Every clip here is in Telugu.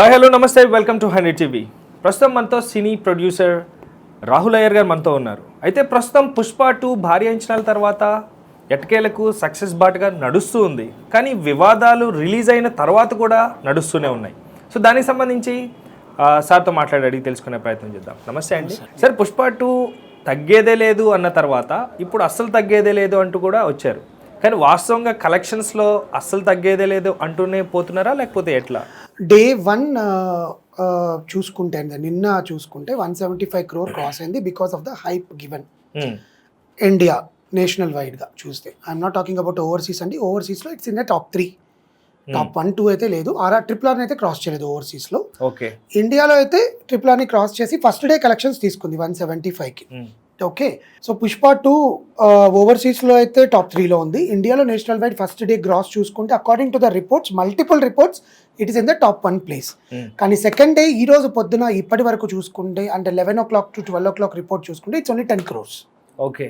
Hi hello namaste welcome to hundred TV ప్రస్తుతం మనతో సినీ ప్రొడ్యూసర్ రాహుల్ అయ్యర్ గారు మనతో ఉన్నారు. అయితే ప్రస్తుతం పుష్ప టూ భారీ అంచనాల తర్వాత ఎట్టకేలకు సక్సెస్ బాట్గా నడుస్తూ ఉంది. కానీ వివాదాలు రిలీజ్ అయిన తర్వాత కూడా నడుస్తూనే ఉన్నాయి. సో దానికి సంబంధించి సార్తో మాట్లాడి అడిగి తెలుసుకునే ప్రయత్నం చేద్దాం. నమస్తే అండి. సార్ పుష్ప టూ తగ్గేదే లేదు అన్న తర్వాత ఇప్పుడు అస్సలు తగ్గేదే లేదు అంటూ కూడా వచ్చారు. కానీ వాస్తవంగా కలెక్షన్స్లో అస్సలు తగ్గేదే లేదు అంటూనే పోతున్నారా? లేకపోతే ఎట్లా? డే వన్ చూసుకుంటే అండి నిన్న చూసుకుంటే one seventy five crore cross అయింది because of the hype given. India national వైడ్గా చూస్తే. I'm not talking about overseas అండి ఓవర్సీస్లో it's in the top three top one two అయితే లేదు. ఆర్ఆర్ ట్రిపుల్ ఆర్ని అయితే క్రాస్ చేయలేదు ఓవర్సీస్లో ఓకే ఇండియాలో అయితే ట్రిపుల్ ఆర్ని క్రాస్ చేసి ఫస్ట్ డే కలెక్షన్స్ తీసుకుంది వన్ సెవెంటీ ఫైవ్కి. Hmm. Okay so Pushpa two ఓవర్సీస్లో అయితే టాప్ త్రీలో ఉంది. ఇండియాలో national wide first day gross చూసుకుంటే according to the reports multiple reports it is in the top one place Hmm. కానీ సెకండ్ డే ఈ రోజు పొద్దున ఇప్పటి వరకు చూసుకుంటే అంటే eleven o'clock to twelve o'clock report చూసుకుంటే it's only ten crores okay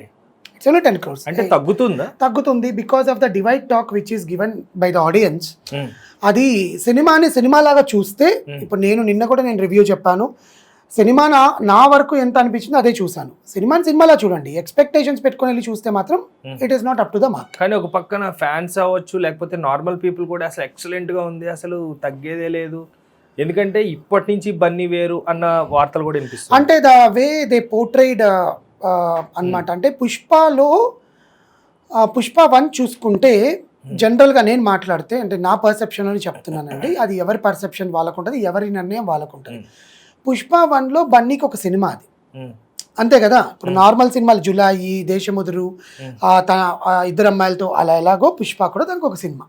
it's only ten crores అంటే తగ్గుతుందా? తగ్గుతుంది because of the divide talk which is given by the audience Hmm. అది సినిమాని సినిమాలాగా చూస్తే ఇప్పుడు నేను నిన్న కూడా నేను రివ్యూ చెప్పాను. సినిమా నా నా వరకు ఎంత అనిపించిందో అదే చూశాను. సినిమాని సినిమాలా చూడండి ఎక్స్పెక్టేషన్స్ పెట్టుకొని వెళ్ళి చూస్తే మాత్రం it is not up to the mark కానీ ఒక పక్కన ఫ్యాన్స్ అవ్వచ్చు లేకపోతే నార్మల్ పీపుల్ కూడా అసలు ఎక్సలెంట్గా ఉంది అసలు తగ్గేదే లేదు. ఎందుకంటే ఇప్పటి నుంచి బన్నీ వేరు అన్న వార్తలు కూడా వినిపిస్తాయి అంటే ద వే దే పోర్ట్రైడ్ అన్నమాట. అంటే పుష్పలో పుష్ప వన్ చూసుకుంటే జనరల్గా నేను మాట్లాడితే అంటే నా పర్సెప్షన్ అని చెప్తున్నానండి. అది ఎవరి పర్సెప్షన్ వాళ్ళకు ఉంటుంది ఎవరి నిర్ణయం వాళ్ళకు ఉంటుంది పుష్ప వన్లో బన్నీకి ఒక సినిమా అది. అంతే కదా? ఇప్పుడు నార్మల్ సినిమాలు జులాయి దేశముదురు తన ఇద్దరు అమ్మాయిలతో అలా ఎలాగో పుష్ప కూడా దానికి ఒక సినిమా.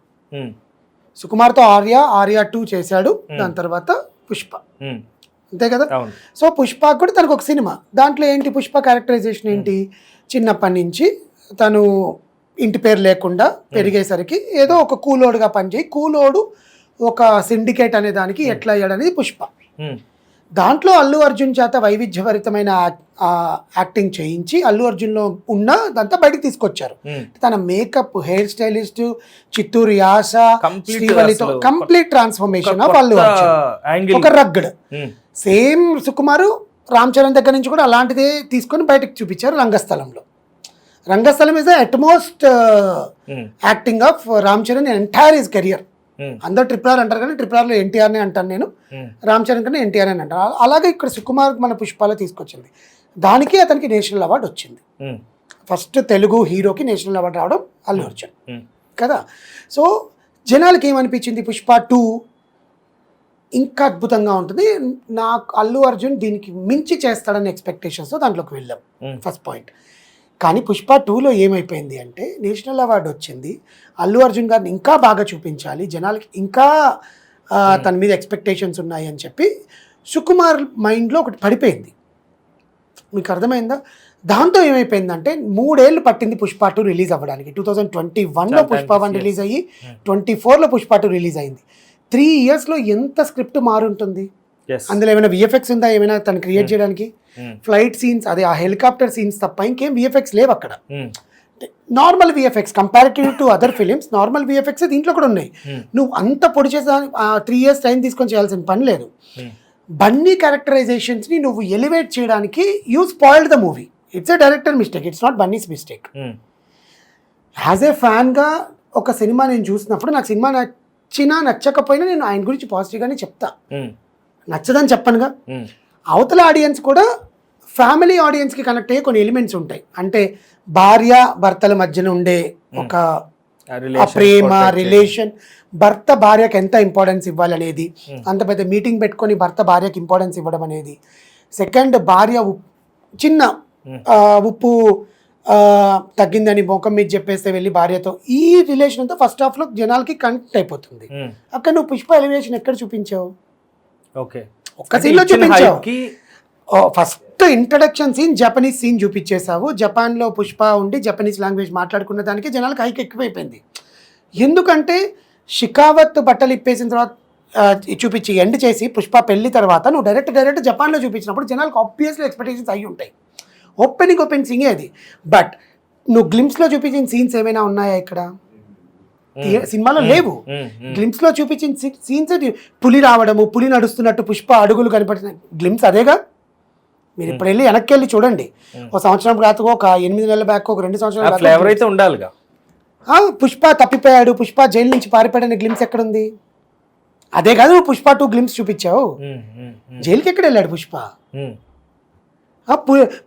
సుకుమార్తో ఆర్య ఆర్య టూ చేశాడు. దాని తర్వాత పుష్ప. అంతే కదా? సో పుష్ప కూడా తనకు ఒక సినిమా. దాంట్లో ఏంటి పుష్ప క్యారెక్టరైజేషన్ ఏంటి? చిన్నప్పటి నుంచి తను ఇంటి పేరు లేకుండా పెరిగేసరికి ఏదో ఒక కూలోడుగా పనిచేయి. కూలోడు ఒక సిండికేట్ అనే దానికి ఎట్లా అయ్యాడు అనేది పుష్ప. దాంట్లో అల్లు అర్జున్ చేత వైవిధ్యభరితమైన యాక్టింగ్ చేయించి అల్లు అర్జున్లో ఉన్న దాంతా బయటికి తీసుకొచ్చారు. తన మేకప్ హెయిర్ స్టైలిస్ట్ చిత్తూరు యాస శ్రీవల్లితో complete transformation of Allu Arjun. ఒక రగ్గడ్. సేమ్ సుకుమారు రామ్ చరణ్ దగ్గర నుంచి కూడా అలాంటిదే తీసుకొని బయటకు చూపించారు రంగస్థలంలో. Rangasthalam is the utmost acting of Ram Charan entire his career అందరు ట్రిపుల్ ఆర్ అంటారు కానీ ట్రిపుల్ ఆర్లో ఎన్టీఆర్నే అంటాను నేను. రామ్ చరణ్ కన్నా ఎన్టీఆర్ అని అలా- అలాగే ఇక్కడ సుకుమార్ మన పుష్పాలో తీసుకొచ్చింది. దానికి అతనికి నేషనల్ అవార్డు వచ్చింది. ఫస్ట్ తెలుగు హీరోకి నేషనల్ అవార్డు రావడం అల్లు అర్జున్. కదా? సో జనాలకి ఏమనిపించింది పుష్ప టూ? ఇంకా అద్భుతంగా ఉంటుంది. నాకు అల్లు అర్జున్ దీనికి మించి చేస్తాడని ఎక్స్పెక్టేషన్స్తో దాంట్లోకి వెళ్ళాం. ఫస్ట్ పాయింట్ కానీ పుష్ప టూలో ఏమైపోయింది అంటే నేషనల్ అవార్డు వచ్చింది. అల్లు అర్జున్ గారిని ఇంకా బాగా చూపించాలి. జనాలకి ఇంకా ఆ, తన మీద ఎక్స్పెక్టేషన్స్ ఉన్నాయి అని చెప్పి సుకుమార్ మైండ్లో ఒకటి పడిపోయింది. మీకు అర్థమైందా? దాంతో ఏమైపోయిందంటే మూడేళ్ళు పట్టింది పుష్ప టూ రిలీజ్ అవ్వడానికి. టూ థౌజండ్ ట్వంటీ వన్లో పుష్ప వన్. రిలీజ్ అయ్యి ట్వంటీ ఫోర్లో పుష్ప టూ రిలీజ్ అయింది. త్రీ ఇయర్స్లో ఎంత స్క్రిప్ట్ మారుంటుంది? అందులో ఏమైనా విఎఫ్ఎక్స్ ఉందా? ఏమైనా తను క్రియేట్ చేయడానికి? ఫ్లైట్ సీన్స్ అదే ఆ హెలికాప్టర్ సీన్స్ తప్ప ఇంకేం విఎఫ్ఎక్స్ లేవు అక్కడ. Normal VFX comparative to other films normal VFX దీంట్లో కూడా ఉన్నాయి. నువ్వు అంత పొడి చేసే త్రీ ఇయర్స్ టైం తీసుకొని చేయాల్సిన పని లేదు. బన్నీ క్యారెక్టరైజేషన్స్ని నువ్వు ఎలివేట్ చేయడానికి you spoiled the movie it's a director mistake it's not Bunny's mistake as a ఫ్యాన్గా ఒక సినిమా నేను చూసినప్పుడు నాకు సినిమా నచ్చినా నచ్చకపోయినా నేను ఆయన గురించి పాజిటివ్గానే చెప్తా. నచ్చదని చెప్పనుగా. అవతల ఆడియన్స్ కూడా ఫ్యామిలీ ఆడియన్స్కి కనెక్ట్ అయ్యే కొన్ని ఎలిమెంట్స్ ఉంటాయి. అంటే భార్య భర్తల మధ్యన ఉండే ఒక ఆ ప్రేమ రిలేషన్ భర్త భార్యకి ఎంత ఇంపార్టెన్స్ ఇవ్వాలి అనేది అంత పెద్ద మీటింగ్ పెట్టుకొని భర్త భార్యకి ఇంపార్టెన్స్ ఇవ్వడం అనేది. సెకండ్ భార్య చిన్న ఆ, ఉప్పు తగ్గిందని ముఖం మీద చెప్పేస్తే వెళ్ళి భార్యతో ఈ రిలేషన్ అంతా ఫస్ట్ హాఫ్లో జనాలకి కనెక్ట్ అయిపోతుంది. అక్కడ నువ్వు పుష్ప ఎలివేషన్ ఎక్కడ చూపించావు? ఓకే ఒక్క scene లో చూపించావు. First introduction scene Japanese scene చూపించేశావు. జపాన్లో పుష్ప ఉండి జపనీస్ లాంగ్వేజ్ మాట్లాడుకున్న దానికి జనాలకు హైక్ ఎక్కువైపోయింది. ఎందుకంటే షికావత్ బట్టలు ఇప్పేసిన తర్వాత చూపించి ఎండ్ చేసి పుష్ప పెళ్ళి తర్వాత నువ్వు డైరెక్ట్ డైరెక్ట్ జపాన్లో చూపించినప్పుడు జనాలకు ఆబ్వియస్లీ ఎక్స్పెక్టేషన్స్ అయి ఉంటాయి. ఓపెనింగ్ ఓపెన్ సింగే అది. బట్ నువ్వు గ్లిమ్స్లో చూపించిన సీన్స్ ఏమైనా ఉన్నాయా ఇక్కడ? సినిమాలో లేవు. మ్మ్, మ్మ్. గ్లిమ్స్లో చూపించిన సీన్స్ పులి రావడము పులి నడుస్తున్నట్టు పుష్ప అడుగులు కనపడిన గ్లిమ్స్ అదేగా? మీరు ఇప్పుడు వెళ్ళి వెనక్కి వెళ్ళి చూడండి ఒక సంవత్సరం బ్యాక్ ఒక ఎనిమిది నెలల బ్యాక్ ఒక రెండు సంవత్సరాల back ఫ్లేవర్ అయితే ఉండాలిగా. ఆ, పుష్ప తప్పిపోయాడు. పుష్ప జైలు నుంచి పారిపోయాడనే గ్లిమ్స్ ఎక్కడుంది? అదే కాదు నువ్వు పుష్ప టూ గ్లిమ్స్ చూపించావు. జైలుకి ఎక్కడ వెళ్ళాడు పుష్ప?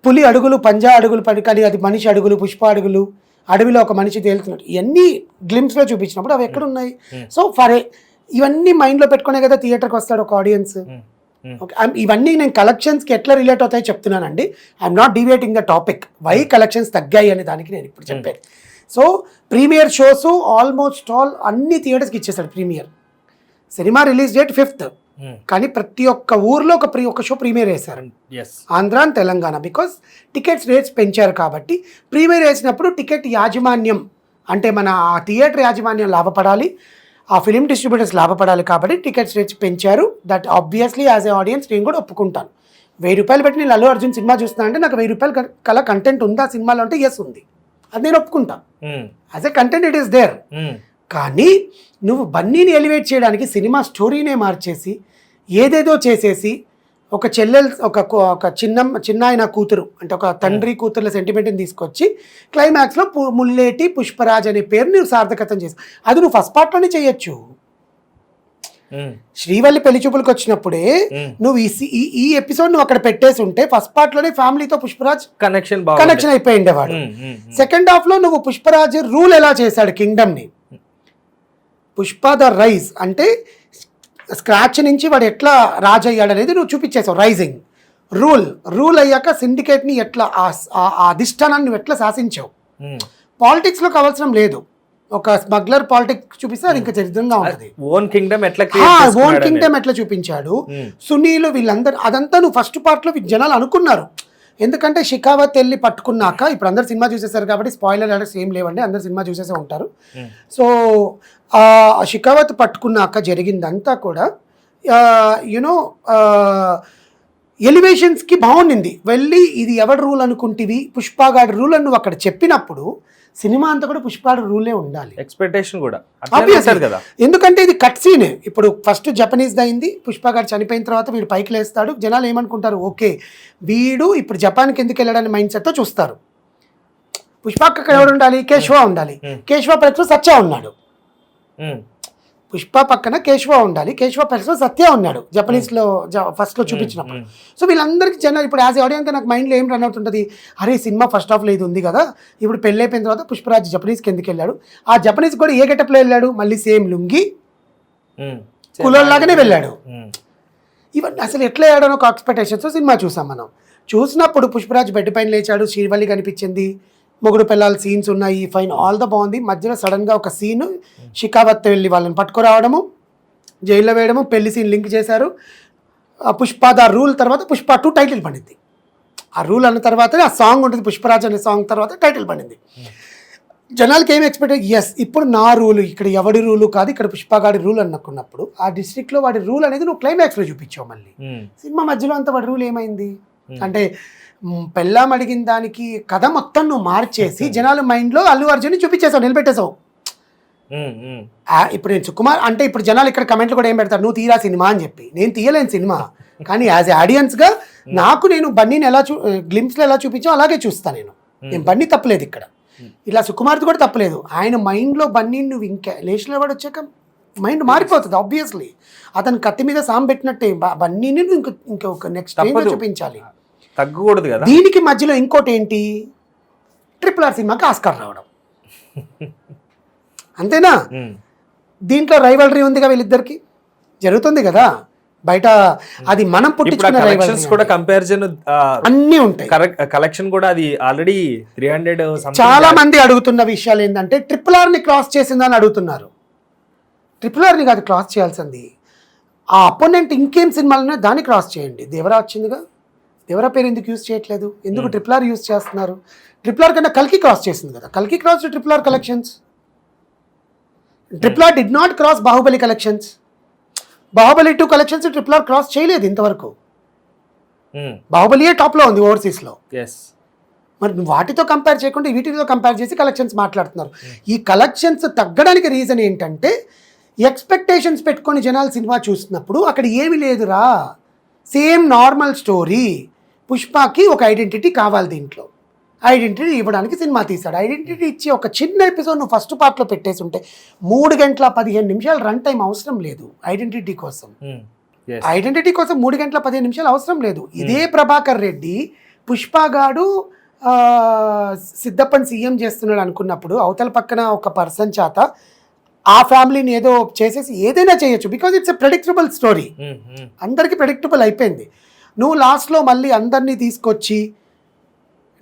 పులి అడుగులు పంజా అడుగులు పడి కానీ అది మనిషి అడుగులు పుష్ప అడుగులు అడవిలో ఒక మనిషి తేలుతున్నాడు. ఇవన్నీ గ్లిమ్స్లో చూపించినప్పుడు అవి ఎక్కడ ఉన్నాయి సో ఫర్ ఇవన్నీ మైండ్లో పెట్టుకునే కదా థియేటర్కి వస్తాడు ఒక ఆడియన్స్. ఓకే I'm- ఇవన్నీ నేను కలెక్షన్స్కి ఎట్లా రిలేట్ అవుతాయో చెప్తున్నానండి. I'm not deviating the topic why collections తగ్గాయి అనే దానికి నేను ఇప్పుడు చెప్పాను so premiere shows almost all అన్ని థియేటర్స్కి ఇచ్చేసాడు ప్రీమియర్ సినిమా రిలీజ్ డేట్ ఫిఫ్త్. కానీ ప్రతి ఒక్క ఊర్లో ఒక ప్రీ ఒక షో ప్రీమియర్ వేశారు. Yes Andhra and Telangana. Because tickets rates పెంచారు కాబట్టి ప్రీమియర్ వేసినప్పుడు టికెట్ యాజమాన్యం అంటే మన ఆ థియేటర్ యాజమాన్యం లాభపడాలి. ఆ ఫిలిం డిస్ట్రిబ్యూటర్స్ లాభపడాలి కాబట్టి టికెట్స్ రేట్స్ పెంచారు. That obviously as a audience నేను కూడా ఒప్పుకుంటాను. వెయ్యి రూపాయలు పెట్టి నేను అల్లు అర్జున్ సినిమా చూస్తున్నా అంటే నాకు వెయ్యి రూపాయలు కల కంటెంట్ ఉందా సినిమాలో అంటే ఎస్ ఉంది. అది నేను ఒప్పుకుంటాను. As a content it is there. కానీ నువ్వు బన్నీని ఎలివేట్ చేయడానికి సినిమా స్టోరీనే మార్చేసి ఏదేదో చేసేసి ఒక చెల్లెలు ఒక ఒక చిన్న చిన్న ఆయన కూతురు అంటే ఒక తండ్రి కూతుర్ల సెంటిమెంట్ని తీసుకొచ్చి క్లైమాక్స్లో పు- ముల్లేటి పుష్పరాజ్ అనే పేరు నువ్వు సార్థకతం చేసి అది నువ్వు ఫస్ట్ పార్ట్లోనే చేయొచ్చు. మ్మ్, శ్రీవల్లి పెళ్ళి చూపులకు వచ్చినప్పుడే మ్మ్. నువ్వు ఈ ఈ- ఎపిసోడ్ నువ్వు అక్కడ పెట్టేసి ఉంటే ఫస్ట్ పార్ట్లోనే ఫ్యామిలీతో పుష్పరాజ్ కనెక్షన్ కనెక్షన్ అయిపోయి ఉండేవాడు. సెకండ్ హాఫ్లో నువ్వు పుష్పరాజ్ రూల్ ఎలా చేశాడు కింగ్డమ్ని? పుష్ప ద రైజ్ అంటే స్క్రాచ్ నుంచి వాడు ఎట్లా రాజ్ అయ్యాడు అనేది నువ్వు చూపించేసావు. రైజింగ్ రూల్ రూల్ అయ్యాక syndicate ని ఎట్లా ఆ అధిష్టానాన్ని నువ్వు ఎట్లా శాసించావు? మ్మ్. Politics లో కావాల్సిన లేదు. ఒక స్మగ్లర్ పాలిటిక్స్ చూపిస్తే అది ఇంకా చరిత్రంగా ఉంటుంది. ఓన్ కింగ్డమ్ ఎట్లా ఓన్ కింగ్డమ్ ఎట్లా చూపించాడు? మ్మ్. సునీలు వీళ్ళందరూ అదంతా నువ్వు ఫస్ట్ పార్ట్లో జనాలు అనుకున్నారు. ఎందుకంటే షికావత్ వెళ్ళి పట్టుకున్నాక ఇప్పుడు అందరు సినిమా చూసేసారు కాబట్టి స్పాయిలర్ అలర్ట్స్ ఏం లేవండి అందరు సినిమా చూసేసే ఉంటారు మ్మ్. సో ఆ షికావత్ పట్టుకున్నాక జరిగిందంతా కూడా యునో ఎలివేషన్స్కి బాగుండింది వెళ్ళి ఇది ఎవరి రూల్ అనుకుంటివి? పుష్పగాడి రూల్ అని నువ్వు అక్కడ చెప్పినప్పుడు సినిమా అంతా కూడా పుష్పగాడి రూలే ఉండాలి. ఎక్స్పెక్టేషన్ కూడా. కదా. ఎందుకంటే ఇది కట్ సీన్ ఇప్పుడు ఫస్ట్ జపనీస్ అయింది పుష్ప గారు చనిపోయిన తర్వాత వీడు పైకి లేస్తాడు. జనాలు ఏమనుకుంటారు? ఓకే వీడు ఇప్పుడు జపాన్కి ఎందుకు వెళ్ళాడని మైండ్ సెట్తో చూస్తారు. పుష్పక్క ఎవరు ఉండాలి? కేశవ ఉండాలి. కేశవ ప్లస్లో సత్య ఉన్నాడు. పుష్ప పక్కన కేశవ ఉండాలి. కేశవ ప్లస్లో సత్య ఉన్నాడు. జపనీస్లో ఫస్ట్లో చూపించినప్పుడు. సో వీళ్ళందరికీ జనాలు ఇప్పుడు యాజ్ ఆడియన్స్ నాకు మైండ్లో ఏం రన్ అవుతుంటుంది అరే సినిమా ఫస్ట్ హాఫ్లో ఇది ఉంది కదా. ఇప్పుడు పెళ్ళి అయిపోయిన తర్వాత పుష్పరాజ్ జపనీస్కి ఎందుకు వెళ్ళాడు? ఆ జపనీస్ కూడా ఏ గెటప్లో వెళ్ళాడు? మళ్ళీ సేమ్ లుంగి మ్మ్. కులోల్లాగానే వెళ్ళాడు. ఇవన్నీ అసలు ఎట్లా వేయడం ఒక ఎక్స్పెక్టేషన్స్ సినిమా చూసాం మనం. చూసినప్పుడు పుష్పరాజ్ బెడ్ పైన లేచాడు. శ్రీవల్లి కనిపించింది. మొగుడు పిల్లల సీన్స్ ఉన్నాయి ఫైన్ ఆల్ ద బాగుంది. మధ్యలో సడన్గా ఒక సీన్ షికావత్ వెళ్ళి వాళ్ళని పట్టుకురావడము జైల్లో వేయడము పెళ్ళి సీన్ లింక్ చేశారు. ఆ పుష్ప ద రూల్ తర్వాత పుష్ప టూ టైటిల్ పడింది. ఆ రూల్ అన్న తర్వాతనే ఆ సాంగ్ ఉంటుంది పుష్పరాజ్ అనే సాంగ్ తర్వాత టైటిల్ పడింది. జనాలకి ఏం ఎక్స్పెక్ట్ ఎస్ ఇప్పుడు నా రూల్ ఇక్కడ ఎవడి రూలు కాదు ఇక్కడ పుష్పగాడి రూల్ అనుకున్నప్పుడు ఆ డిస్ట్రిక్ట్లో వాడి రూల్ అనేది నువ్వు క్లైమాక్స్లో చూపించావు మళ్ళీ. సినిమా మధ్యలో అంత వాడి రూల్ ఏమైంది? అంటే పెళ్ళాం అడిగిన దానికి కథ మొత్తం నువ్వు మార్చేసి జనాల మైండ్లో అల్లు అర్జున్ చూపించేసావు నిలబెట్టేసావు ఇప్పుడు నేను సుకుమార్ అంటే ఇప్పుడు జనాలు ఇక్కడ కమెంట్లు కూడా ఏం పెడతారు? నువ్వు తీరా సినిమా అని చెప్పి. నేను తీయలేను సినిమా. కానీ యాజ్ ఏ ఆడియన్స్గా నాకు నేను బన్నీని ఎలా చూ గ్లిమ్స్లో ఎలా చూపించావు అలాగే చూస్తాను నేను. నేను బన్నీ తప్పలేదు ఇక్కడ. ఇలా సుకుమార్ది కూడా తప్పలేదు. ఆయన మైండ్లో బన్నీని నువ్వు ఇంకా లేచిన వాడు వచ్చాక మైండ్ మారిపోతుంది ఆబ్వియస్లీ అతను కత్తి మీద సాం పెట్టినట్టే బ- బన్నీని నువ్వు ఇంక ఇంకా ఒక నెక్స్ట్. చూపించాలి. తగ్గకూడదు కదా. దీనికి మధ్యలో ఇంకోటి ఏంటి? ట్రిపుల్ ఆర్ సినిమాకి ఆస్కార్ రావడం. అంతేనా. దీంట్లో రైవలరీ ఉందిగా వీళ్ళిద్దరికి? జరుగుతుంది కదా. బయట అది మనం పుట్టించుకున్న కలెక్షన్స్ కూడా. కంపారిజన్ అన్నీ ఉంటాయి. కలెక్షన్ కూడా అది ఆల్రెడీ త్రీ హండ్రెడ్ చాలా మంది అడుగుతున్న విషయాలు ఏంటంటే ట్రిపుల్ ఆర్ని క్రాస్ చేసిందని అడుగుతున్నారు. ట్రిపుల్ ఆర్ని కాదు క్రాస్ చేయాల్సింది. ఆ అపోనెంట్ ఇంకేం సినిమాలనే దాన్ని క్రాస్ చేయండి. దేవరా వచ్చిందిగా? దేవరా పేరు ఎందుకు యూజ్ చేయట్లేదు? ఎందుకు ట్రిపుల్ ఆర్ యూజ్ చేస్తున్నారు? ట్రిపుల్ ఆర్ కన్నా కల్కి క్రాస్ చేసింది కదా. కల్కి cross triple R collections triple R did not cross Baahubali collections Baahubali two collections triple R cross చేయలేదు ఇంతవరకు. బాహుబలియే టాప్లో ఉంది ఓవర్సీస్లో ఎస్ మరి వాటితో కంపేర్ చేయకుండా వీటితో కంపేర్ చేసి కలెక్షన్స్ మాట్లాడుతున్నారు. ఈ కలెక్షన్స్ తగ్గడానికి రీజన్ ఏంటంటే ఎక్స్పెక్టేషన్స్ పెట్టుకొని జనాలు సినిమా చూస్తున్నప్పుడు అక్కడ ఏమీ లేదురా. సేమ్ నార్మల్ స్టోరీ పుష్పకి ఒక ఐడెంటిటీ కావాలి దీంట్లో. ఐడెంటిటీ ఇవ్వడానికి సినిమా తీశాడు. ఐడెంటిటీ ఇచ్చి ఒక చిన్న ఎపిసోడ్ నువ్వు ఫస్ట్ పార్ట్లో పెట్టేసి ఉంటే మూడు గంటల పదిహేను నిమిషాలు రన్ టైం అవసరం లేదు ఐడెంటిటీ కోసం. Yes. ఐడెంటిటీ కోసం మూడు గంటల పదిహేను నిమిషాలు అవసరం లేదు. ఇదే ప్రభాకర్ రెడ్డి పుష్పగాడు సిద్ధప్పని సీఎం చేస్తున్నాడు అనుకున్నప్పుడు అవతల పక్కన ఒక పర్సన్ చేత ఆ ఫ్యామిలీని ఏదో చేసేసి ఏదైనా చేయొచ్చు. Because it's a predictable story అందరికీ ప్రెడిక్టబుల్ అయిపోయింది. నువ్వు లాస్ట్లో మళ్ళీ అందరినీ తీసుకొచ్చి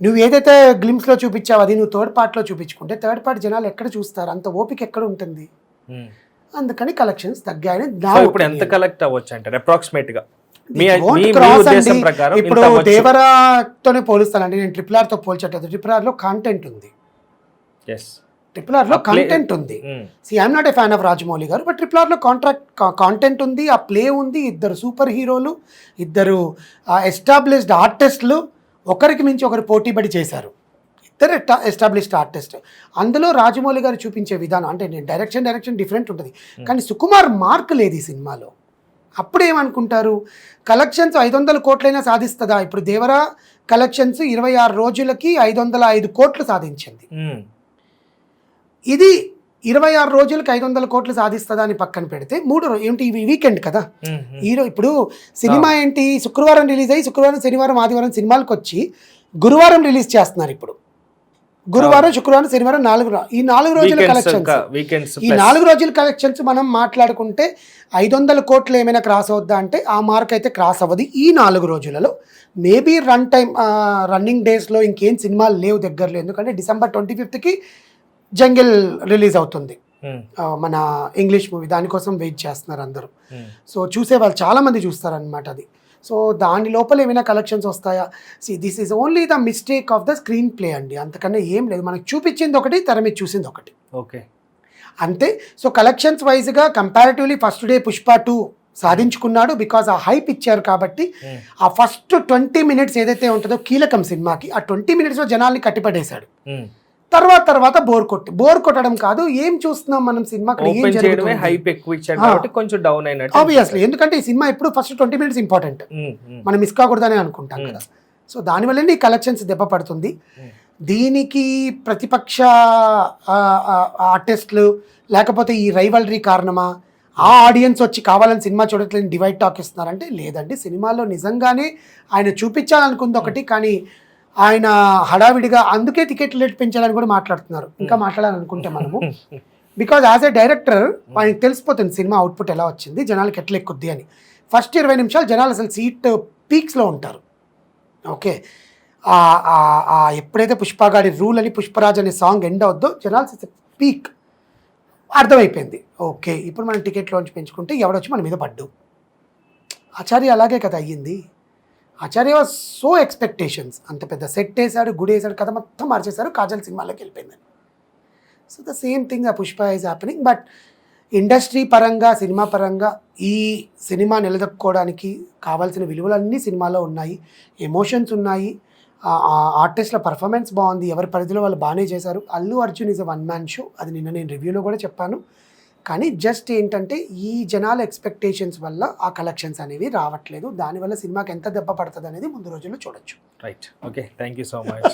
నువ్వు ఏదైతే గ్లిమ్స్లో చూపించావు అది నువ్వు థర్డ్ పార్ట్లో చూపించుకుంటే థర్డ్ పార్ట్ జనాలు ఎక్కడ చూస్తారు అంత ఓపిక ఎక్కడ ఉంటుంది ఉమ్. అందుకని కలెక్షన్స్ తగ్గాయని ఇప్పుడు ఎంత. కలెక్ట్ అవ్వచ్చు అంటారు అప్రాక్సిమేట్గా మీ It won't me- me cross ఉద్దేశం అండి. ప్రకారం ఇప్పుడు. దేవరాతోనే పోలుస్తానండి నేను ట్రిపుల్ ఆర్తో పోల్చట్లేదు ట్రిపుల్ ఆర్లో కాంటెంట్ ఉంది Yes. ట్రిపుల్ ఆర్లో ఆ play- కంటెంట్ ఉంది. See I'm not a fan of Rajamouli garu but triple ఆర్లో contract content ఉంది ఆ ప్లే ఉంది ఇద్దరు సూపర్ హీరోలు ఇద్దరు ఎస్టాబ్లిష్డ్ ఆర్టిస్టులు ఒకరికి మించి ఒకరు పోటీపడి చేశారు. ఇద్దరు ఎస్టాబ్లిష్డ్ ఆర్టిస్ట్ అందులో రాజమౌళి గారు చూపించే విధానం అంటే నేను డైరెక్షన్ డైరెక్షన్ డిఫరెంట్ ఉంటుంది. కానీ సుకుమార్ మార్క్ లేదు ఈ సినిమాలో. అప్పుడు ఏమనుకుంటారు? కలెక్షన్స్ ఐదు వందల కోట్లైనా సాధిస్తుందా? ఇప్పుడు దేవరా కలెక్షన్స్ ఇరవై ఆరు రోజులకి ఐదు వందల ఐదు కోట్లు సాధించింది. ఇది ఇరవై ఆరు రోజులకి ఐదు వందల కోట్లు సాధిస్తుందా అని పక్కన పెడితే మూడు ఏంటి ఇవి వీకెండ్ కదా. ఉమ్, ఉమ్. ఈరో ఇప్పుడు సినిమా ఏంటి శుక్రవారం రిలీజ్ అయ్యి శుక్రవారం శనివారం ఆదివారం సినిమాలకు వచ్చి గురువారం రిలీజ్ చేస్తున్నారు ఇప్పుడు. గురువారం శుక్రవారం శనివారం నాలుగు ఈ నాలుగు రోజుల కలెక్షన్స్ ఈ. నాలుగు రోజుల కలెక్షన్స్ మనం మాట్లాడుకుంటే ఐదు వందల కోట్లు ఏమైనా క్రాస్ అవుద్దా అంటే ఆ మార్క్ అయితే క్రాస్ అవ్వదు. ఈ నాలుగు రోజులలో మేబీ రన్ టైం రన్నింగ్ డేస్లో ఇంకేం సినిమాలు లేవు దగ్గరలో. ఎందుకంటే డిసెంబర్ ట్వంటీ ఫిఫ్త్కి జంగిల్ రిలీజ్ అవుతుంది. ఆ, మన ఇంగ్లీష్ మూవీ. దానికోసం వెయిట్ చేస్తున్నారు అందరూ. ఉమ్. సో చూసే వాళ్ళు చాలామంది చూస్తారనమాట అది. సో దాని లోపల ఏమైనా కలెక్షన్స్ వస్తాయా? See this is only the mistake of the screenplay అండి. అంతకన్నా ఏం లేదు. మనకు చూపించింది ఒకటి తెర మీద చూసింది ఒకటి. ఓకే. అంతే. సో కలెక్షన్స్ వైజ్గా comparatively first day Pushpa two సాధించుకున్నాడు because ఆ హైప్ ఇచ్చారు కాబట్టి ఉమ్, ఆ ఫస్ట్ ట్వంటీ మినిట్స్ ఏదైతే ఉంటుందో కీలకం సినిమాకి ఆ ట్వంటీ మినిట్స్లో జనాల్ని కట్టిపడేశాడు. తర్వాత తర్వాత బోర్ కొట్టి బోర్ కొట్టడం కాదు ఏం చూస్తున్నాం మనం సినిమా అక్కడ ఏం జరుగుతుంది? హైప్ ఎక్కువ ఇచ్చాడు. కాబట్టి కొంచెం డౌన్ అయినట్టు ఆబ్వియస్లీ ఎందుకంటే ఈ సినిమా ఎప్పుడు ఫస్ట్ ట్వంటీ మినిట్స్ ఇంపార్టెంట్ మనం మిస్ కాకూడదని అనుకుంటాం కదా. సో దానివల్లనే ఈ కలెక్షన్స్ దెబ్బ పడుతుంది. దీనికి ప్రతిపక్ష ఆర్టిస్టులు లేకపోతే ఈ రైవలరీ కారణమా ఆ ఆడియన్స్ వచ్చి కావాలని సినిమా చూడట్లేదు డివైడ్ టాక్ ఇస్తున్నారంటే లేదండి. సినిమాలో నిజంగానే ఆయన చూపించాలనుకుంది ఒకటి కానీ ఆయన హడావిడిగా అందుకే టికెట్ రేట్ పెంచాలని కూడా మాట్లాడుతున్నారు. ఇంకా మాట్లాడాలనుకుంటే మనము. బికాజ్ యాజ్ ఎ డైరెక్టర్ ఆయనకి తెలిసిపోతుంది సినిమా అవుట్పుట్ ఎలా వచ్చింది జనాలకి ఎట్లా ఎక్కుద్ది అని. ఫస్ట్ ఇరవై నిమిషాలు జనాలు అసలు సీట్ పీక్స్లో ఉంటారు. ఓకే ఎప్పుడైతే పుష్పగాడి రూల్ అని పుష్పరాజ్ అనే సాంగ్ ఎండ్ అవుద్దో జనాలు పీక్ అర్థమైపోయింది. ఓకే ఇప్పుడు మనం టికెట్లోంచి పెంచుకుంటే ఎవడొచ్చి మన మీద పడ్డు? ఆచార్య అలాగే కదా అయ్యింది. Acharya was so expectations. అంత పెద్ద సెట్ వేసాడు గుడి వేసాడు కథ మొత్తం మార్చేశారు కాజల్ సినిమాలోకి వెళ్ళిపోయింది. సో ద సేమ్ థింగ్ ఆ Pushpa is happening but industry పరంగా సినిమా పరంగా ఈ సినిమా నిలదొక్కుకోవడానికి కావాల్సిన విలువలన్నీ సినిమాలో ఉన్నాయి. ఎమోషన్స్ ఉన్నాయి. ఆర్టిస్ట్ల పర్ఫార్మెన్స్ బాగుంది. ఎవరి పరిధిలో వాళ్ళు బాగానే చేశారు. Allu Arjun is a one man show అది నిన్న నేను రివ్యూలో కూడా చెప్పాను. కానీ జస్ట్ ఏంటంటే ఈ జనాల ఎక్స్పెక్టేషన్స్ వల్ల ఆ కలెక్షన్స్ అనేవి రావట్లేదు. దానివల్ల సినిమాకి ఎంత దెబ్బ పడుతుంది అనేది ముందు రోజుల్లో చూడొచ్చు. Right okay thank you so much